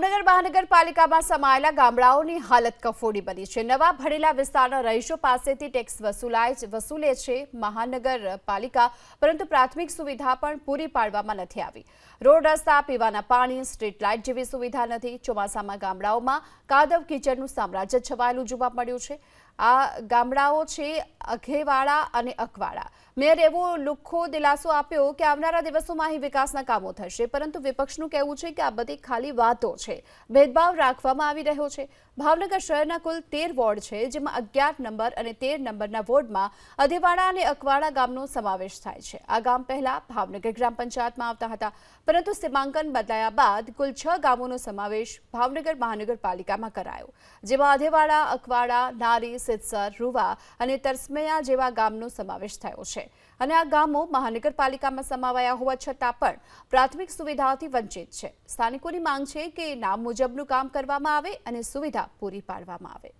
ભાવનગર મહાનગરપાલિકામાં સમાયેલા ગામડાઓની હાલત કફોડી બની છે. નવા ભરેલા વિસ્તારના રહીશો પાસેથી ટેક્સ વસૂલાય વસૂલે છે મહાનગરપાલિકા, પરંતુ પ્રાથમિક સુવિધા પણ પૂરી પાડવામાં નથી આવી. રોડ રસ્તા, પીવાના પાણી, સ્ટ્રીટ લાઇટ જેવી સુવિધા નથી. ચોમાસામાં ગામડાઓમાં કાદવ કીચડનું સામ્રાજ્ય છવાયેલું જોવા મળ્યું છે. આ ગામડાઓ છે અઘેવાડા અને અકવાડા. મેયર એવો લુખ્ખો દિલાસો આપ્યો કે આવનારા દિવસોમાં અહીં વિકાસના કામો થશે, પરંતુ વિપક્ષનું કહેવું છે કે આ બધી ખાલી વાતો છે. ભેદભાવ રાખવામાં આવી રહ્યો છે. ભાવનગર શહેરના કુલ તેર વોર્ડ છે, જેમાં અગિયાર નંબર અને તેર નંબરના વોર્ડમાં અધેવાડા અને અકવાડા ગામનો સમાવેશ થાય છે. આ ગામ પહેલા ભાવનગર ગ્રામ પંચાયતમાં આવતા હતા, પરંતુ સીમાંકન બદલાયા બાદ કુલ છ ગામોનો સમાવેશ ભાવનગર મહાનગરપાલિકામાં કરાયો, જેમાં અધેવાડા અકવાડા, નારી સિદ્સર રૂવા અને તરસમૈયા જેવા ગામનો સમાવેશ થયો છે. અને આ ગામો મહાનગરપાલિકામાં સમાવાયા હોવા છતાં પણ પ્રાથમિક સુવિધાઓથી વંચિત છે. સ્થાનિકોની માંગ છે કે નામ મુજબનું કામ કરવામાં આવે અને સુવિધા પૂરી પાડવામાં આવે.